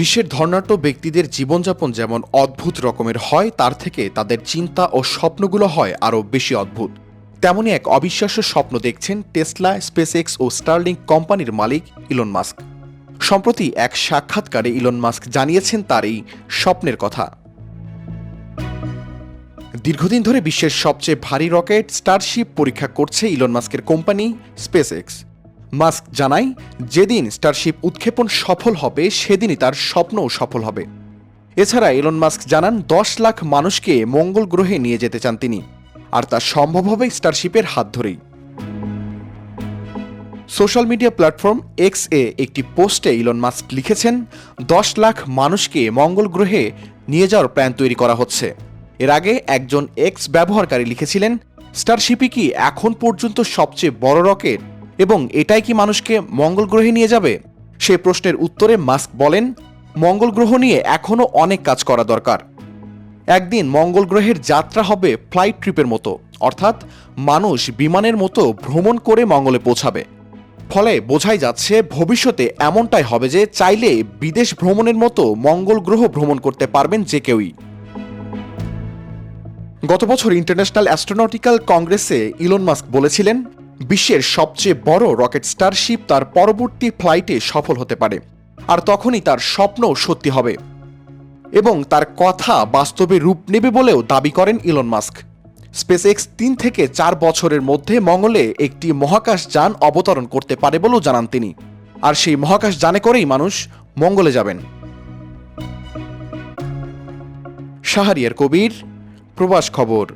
বিশ্বের ধর্নাঢ্য ব্যক্তিদের জীবনযাপন যেমন অদ্ভুত রকমের হয়, তার থেকে তাদের চিন্তা ও স্বপ্নগুলো হয় আরও বেশি অদ্ভুত। তেমনই এক অবিশ্বাস্য স্বপ্ন দেখছেন টেসলা, স্পেসএক্স ও স্টার্লিং কোম্পানির মালিক ইলন মাস্ক। সম্প্রতি এক সাক্ষাৎকারে ইলন মাস্ক জানিয়েছেন তার এই স্বপ্নের কথা। দীর্ঘদিন ধরে বিশ্বের সবচেয়ে ভারী রকেট স্টারশিপ পরীক্ষা করছে ইলন মাস্কের কোম্পানি, স্পেসএক্স। মাস্ক জানায়, যেদিন স্টারশিপ উৎক্ষেপণ সফল হবে, সেদিনই তার স্বপ্নও সফল হবে। এছাড়া ইলন মাস্ক জানান, দশ লাখ মানুষকে মঙ্গল গ্রহে নিয়ে যেতে চান তিনি, আর তা সম্ভব হবে স্টারশিপের হাত ধরেই। সোশ্যাল মিডিয়া প্ল্যাটফর্ম এক্স এ একটি পোস্টে ইলন মাস্ক লিখেছেন, দশ লাখ মানুষকে মঙ্গল গ্রহে নিয়ে যাওয়ার প্ল্যান তৈরি করা হচ্ছে। এর আগে একজন এক্স ব্যবহারকারী লিখেছিলেন, স্টারশিপই কি এখন পর্যন্ত সবচেয়ে বড় রকেট? এবং এটাই কি মানুষকে মঙ্গল গ্রহে নিয়ে যাবে? সে প্রশ্নের উত্তরে মাস্ক বলেন, মঙ্গল গ্রহ নিয়ে এখনও অনেক কাজ করা দরকার। একদিন মঙ্গল গ্রহের যাত্রা হবে ফ্লাইট ট্রিপের মতো, অর্থাৎ মানুষ বিমানের মতো ভ্রমণ করে মঙ্গলে পৌঁছাবে। ফলে বোঝাই যাচ্ছে ভবিষ্যতে এমনটাই হবে যে চাইলে বিদেশ ভ্রমণের মতো মঙ্গল গ্রহ ভ্রমণ করতে পারবেন যে কেউই। গত বছর ইন্টারন্যাশনাল অ্যাস্ট্রোনটিক্যাল কংগ্রেসে ইলন মাস্ক বলেছিলেন বিশ্বের সবচেয়ে বড় রকেট স্টারশিপ তার পরবর্তী ফ্লাইটে সফল হতে পারে। আর তখনই তার স্বপ্ন সত্যি হবে। এবং তার কথা বাস্তবে রূপ নেবে বলেও দাবি করেন ইলন মাস্ক। স্পেসএক্স তিন থেকে চার বছরের মধ্যে মঙ্গলে একটি মহাকাশ যান অবতরণ করতে পারে বলেও জানান তিনি। আর সেই মহাকাশ যানে করেই মানুষ মঙ্গলে যাবেন। শাহরিয়ার কবির, প্রবাস খবর।